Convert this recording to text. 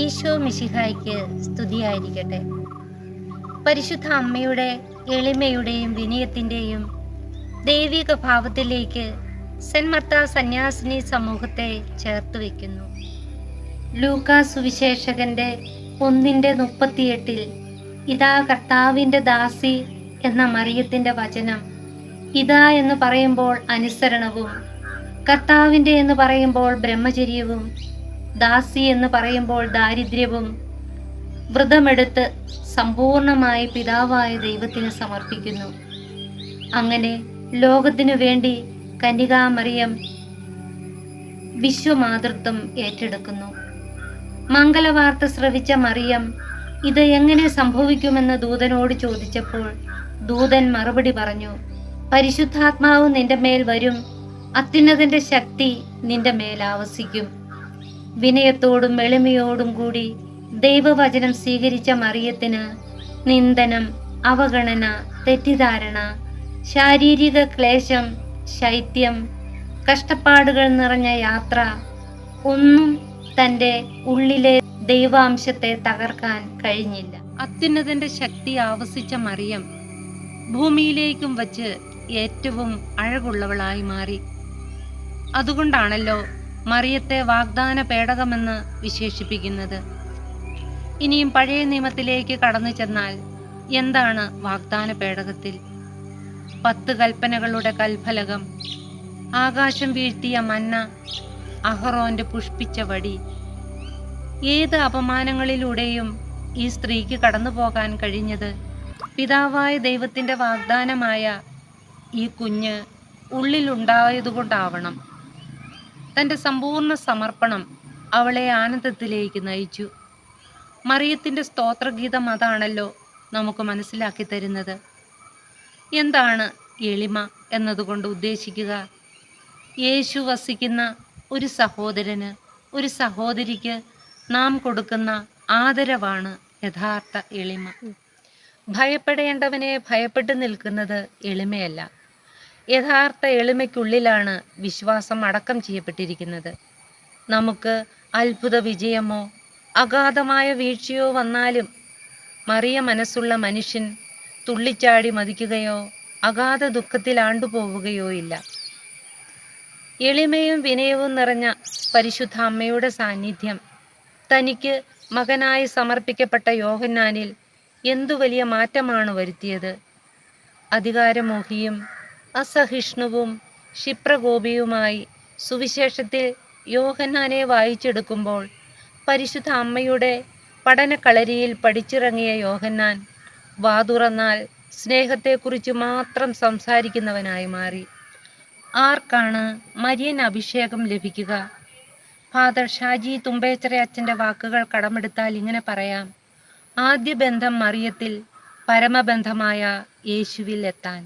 ഈശോ മിശിഹായ്ക്ക് സ്തുതിയായിരിക്കട്ടെ. പരിശുദ്ധ അമ്മയുടെ എളിമയുടെയും വിനയത്തിന്റെയും ദൈവിക ഭാവത്തിലേക്ക് സെൻമർത്ത മർത്ത സന്യാസിനി സമൂഹത്തെ ചേർത്ത് വയ്ക്കുന്നു. ലൂക്കാ സുവിശേഷകന്റെ ഒന്നിന്റെ മുപ്പത്തിയെട്ടിൽ ഇതാ കർത്താവിന്റെ ദാസി എന്ന മറിയത്തിന്റെ വചനം ഇതാ എന്ന് പറയുമ്പോൾ അനുസരണവും കർത്താവിന്റെ എന്ന് പറയുമ്പോൾ ബ്രഹ്മചര്യവും ദാസി എന്ന് പറയുമ്പോൾ ദാരിദ്ര്യവും വ്രതമെടുത്ത് സമ്പൂർണമായി പിതാവായ ദൈവത്തിന് സമർപ്പിക്കുന്നു. അങ്ങനെ ലോകത്തിനു വേണ്ടി കന്യകാമറിയം വിശ്വമാതൃത്വം ഏറ്റെടുക്കുന്നു. മംഗളവാർത്ത ശ്രവിച്ച മറിയം ഇത് എങ്ങനെ സംഭവിക്കുമെന്ന് ദൂതനോട് ചോദിച്ചപ്പോൾ ദൂതൻ മറുപടി പറഞ്ഞു പരിശുദ്ധാത്മാവ് നിന്റെ മേൽ വരും അത്യുന്നതന്റെ ശക്തി നിന്റെ മേൽ ആവസിക്കും. വിനയത്തോടും എളിമയോടും കൂടി ദൈവവചനം സ്വീകരിച്ച മറിയത്തിന് നിന്ദനം അവഗണന തെറ്റിദ്ധാരണ ശാരീരിക ക്ലേശം ശൈത്യം കഷ്ടപ്പാടുകൾ നിറഞ്ഞ യാത്ര ഒന്നും തന്റെ ഉള്ളിലെ ദൈവാംശത്തെ തകർക്കാൻ കഴിഞ്ഞില്ല. അത്യുന്നതന്റെ ശക്തി ആവസിച്ച മറിയം ഭൂമിയിലേക്കും വച്ച് ഏറ്റവും അഴകുള്ളവളായി മാറി. അതുകൊണ്ടാണല്ലോ മറിയത്തെ വാഗ്ദാന പേടകമെന്ന് വിശേഷിപ്പിക്കുന്നത്. ഇനിയും പഴയ നിയമത്തിലേക്ക് കടന്നു ചെന്നാൽ എന്താണ് വാഗ്ദാന പേടകത്തിൽ? പത്ത് കൽപ്പനകളുടെ കൽഫലകം ആകാശം വീഴ്ത്തിയ മന്ന അഹറോന്റെ പുഷ്പിച്ച വടി. ഏത് അപമാനങ്ങളിലൂടെയും ഈ സ്ത്രീക്ക് കടന്നു പോകാൻ കഴിഞ്ഞത്? പിതാവായ ദൈവത്തിന്റെ വാഗ്ദാനമായ ഈ കുഞ്ഞ് ഉള്ളിലുണ്ടായതുകൊണ്ടാവണം. തന്റെ സമ്പൂർണ സമർപ്പണം അവളെ ആനന്ദത്തിലേക്ക് നയിച്ചു. മറിയത്തിന്റെ സ്തോത്രഗീതം അതാണല്ലോ നമുക്ക് മനസ്സിലാക്കി തരുന്നത്. എന്താണ് എളിമ എന്നതുകൊണ്ട് ഉദ്ദേശിക്കുക? യേശു വസിക്കുന്ന ഒരു സഹോദരന് ഒരു സഹോദരിക്ക് നാം കൊടുക്കുന്ന ആദരവാണ് യഥാർത്ഥ എളിമ. ഭയപ്പെടേണ്ടവനെ ഭയപ്പെട്ടു നിൽക്കുന്നത് എളിമയല്ല. യഥാർത്ഥ എളിമയ്ക്കുള്ളിലാണ് വിശ്വാസം അടക്കം ചെയ്യപ്പെട്ടിരിക്കുന്നത്. നമുക്ക് അത്ഭുത വിജയമോ അഗാധമായ വീഴ്ചയോ വന്നാലും മറിയ മനസ്സുള്ള മനുഷ്യൻ തുള്ളിച്ചാടി മതിക്കുകയോ അഗാധ ദുഃഖത്തിൽ ആണ്ടുപോവുകയോ ഇല്ല. എളിമയും വിനയവും നിറഞ്ഞ പരിശുദ്ധ അമ്മയുടെ സാന്നിധ്യം തനിക്ക് മകനായി സമർപ്പിക്കപ്പെട്ട യോഹന്നാനിൽ എന്തു വലിയ മാറ്റമാണ് വരുത്തിയത്? അധികാരമോഹിയും അസഹിഷ്ണുവും ക്ഷിപ്രകോപിയുമായി സുവിശേഷത്തിൽ യോഹന്നാനെ വായിച്ചെടുക്കുമ്പോൾ പരിശുദ്ധ അമ്മയുടെ പഠനക്കളരിയിൽ പഠിച്ചിറങ്ങിയ യോഹന്നാൻ വാതുറന്നാൽ സ്നേഹത്തെക്കുറിച്ച് മാത്രം സംസാരിക്കുന്നവനായി മാറി. ആർക്കാണ് മരിയൻ അഭിഷേകം ലഭിക്കുക? ഫാദർ ഷാജി തുമ്പേച്ചറ അച്ഛന്റെ വാക്കുകൾ കടമെടുത്താൽ ഇങ്ങനെ പറയാം ആദ്യ ബന്ധം മറിയത്തിൽ പരമബന്ധമായ യേശുവിൽ എത്താൻ.